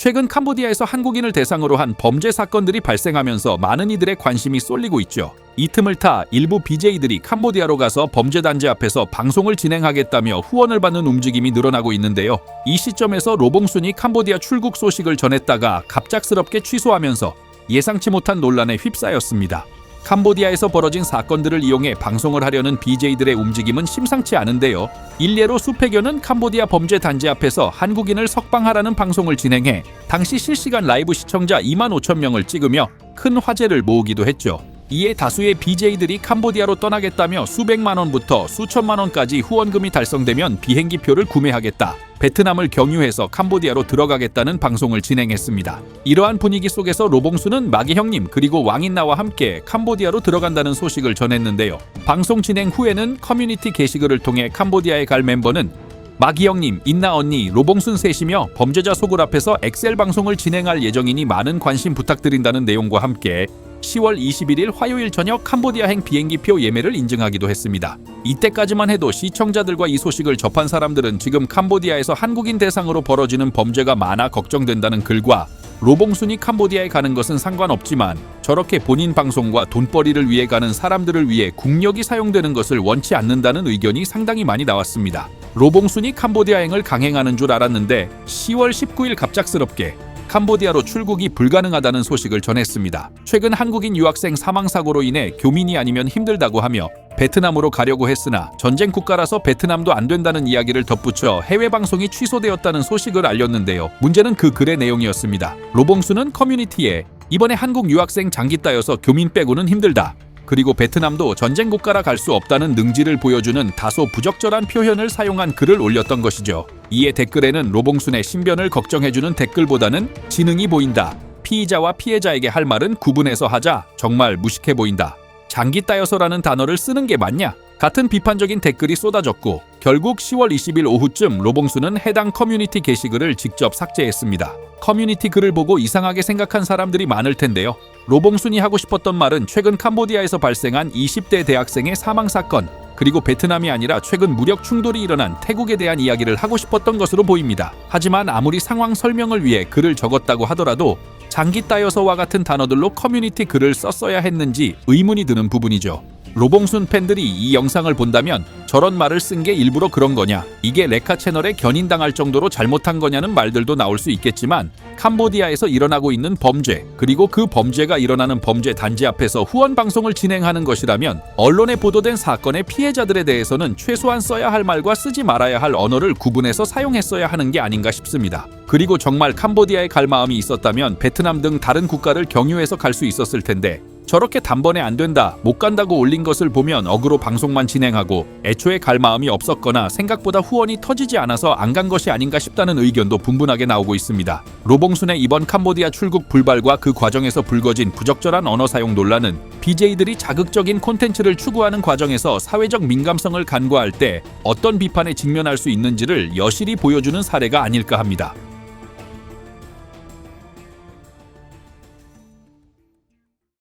최근 캄보디아에서 한국인을 대상으로 한 범죄 사건들이 발생하면서 많은 이들의 관심이 쏠리고 있죠. 이 틈을 타 일부 BJ들이 캄보디아로 가서 범죄 단지 앞에서 방송을 진행하겠다며 후원을 받는 움직임이 늘어나고 있는데요. 이 시점에서 로봉순이 캄보디아 출국 소식을 전했다가 갑작스럽게 취소하면서 예상치 못한 논란에 휩싸였습니다. 캄보디아에서 벌어진 사건들을 이용해 방송을 하려는 BJ들의 움직임은 심상치 않은데요. 일례로 수백여는 캄보디아 범죄 단지 앞에서 한국인을 석방하라는 방송을 진행해 당시 실시간 라이브 시청자 2만 5천 명을 찍으며 큰 화제를 모으기도 했죠. 이에 다수의 BJ들이 캄보디아로 떠나겠다며 수백만 원부터 수천만 원까지 후원금이 달성되면 비행기표를 구매하겠다. 베트남을 경유해서 캄보디아로 들어가겠다는 방송을 진행했습니다. 이러한 분위기 속에서 로봉수는 마기 형님 그리고 왕인나와 함께 캄보디아로 들어간다는 소식을 전했는데요. 방송 진행 후에는 커뮤니티 게시글을 통해 캄보디아에 갈 멤버는 마기 형님, 인나 언니, 로봉순 셋이며 범죄자 속을 앞에서 엑셀 방송을 진행할 예정이니 많은 관심 부탁드린다는 내용과 함께 10월 21일 화요일 저녁 캄보디아행 비행기표 예매를 인증하기도 했습니다. 이때까지만 해도 시청자들과 이 소식을 접한 사람들은 지금 캄보디아에서 한국인 대상으로 벌어지는 범죄가 많아 걱정된다는 글과 로봉순이 캄보디아에 가는 것은 상관없지만 저렇게 본인 방송과 돈벌이를 위해 가는 사람들을 위해 국력이 사용되는 것을 원치 않는다는 의견이 상당히 많이 나왔습니다. 로봉순이 캄보디아행을 강행하는 줄 알았는데 10월 19일 갑작스럽게 캄보디아로 출국이 불가능하다는 소식을 전했습니다. 최근 한국인 유학생 사망 사고로 인해 교민이 아니면 힘들다고 하며 베트남으로 가려고 했으나 전쟁 국가라서 베트남도 안 된다는 이야기를 덧붙여 해외 방송이 취소되었다는 소식을 알렸는데요. 문제는 그 글의 내용이었습니다. 로봉수는 커뮤니티에 이번에 한국 유학생 장기 따여서 교민 빼고는 힘들다. 그리고 베트남도 전쟁 국가라 갈 수 없다는 능지를 보여주는 다소 부적절한 표현을 사용한 글을 올렸던 것이죠. 이에 댓글에는 로봉순의 신변을 걱정해주는 댓글보다는 지능이 보인다. 피의자와 피해자에게 할 말은 구분해서 하자. 정말 무식해 보인다. 장기 따여서라는 단어를 쓰는 게 맞냐? 같은 비판적인 댓글이 쏟아졌고 결국 10월 20일 오후쯤 로봉수는 해당 커뮤니티 게시글을 직접 삭제했습니다. 커뮤니티 글을 보고 이상하게 생각한 사람들이 많을 텐데요. 로봉순이 하고 싶었던 말은 최근 캄보디아에서 발생한 20대 대학생의 사망 사건 그리고 베트남이 아니라 최근 무력 충돌이 일어난 태국에 대한 이야기를 하고 싶었던 것으로 보입니다. 하지만 아무리 상황 설명을 위해 글을 적었다고 하더라도 장기 따여서와 같은 단어들로 커뮤니티 글을 썼어야 했는지 의문이 드는 부분이죠. 로봉순 팬들이 이 영상을 본다면 저런 말을 쓴 게 일부러 그런 거냐, 이게 레카 채널에 견인당할 정도로 잘못한 거냐는 말들도 나올 수 있겠지만 캄보디아에서 일어나고 있는 범죄, 그리고 그 범죄가 일어나는 범죄 단지 앞에서 후원 방송을 진행하는 것이라면 언론에 보도된 사건의 피해자들에 대해서는 최소한 써야 할 말과 쓰지 말아야 할 언어를 구분해서 사용했어야 하는 게 아닌가 싶습니다. 그리고 정말 캄보디아에 갈 마음이 있었다면 베트남 등 다른 국가를 경유해서 갈 수 있었을 텐데 저렇게 단번에 안 된다, 못 간다고 올린 것을 보면 어그로 방송만 진행하고 애초에 갈 마음이 없었거나 생각보다 후원이 터지지 않아서 안 간 것이 아닌가 싶다는 의견도 분분하게 나오고 있습니다. 로봉순의 이번 캄보디아 출국 불발과 그 과정에서 불거진 부적절한 언어 사용 논란은 BJ들이 자극적인 콘텐츠를 추구하는 과정에서 사회적 민감성을 간과할 때 어떤 비판에 직면할 수 있는지를 여실히 보여주는 사례가 아닐까 합니다.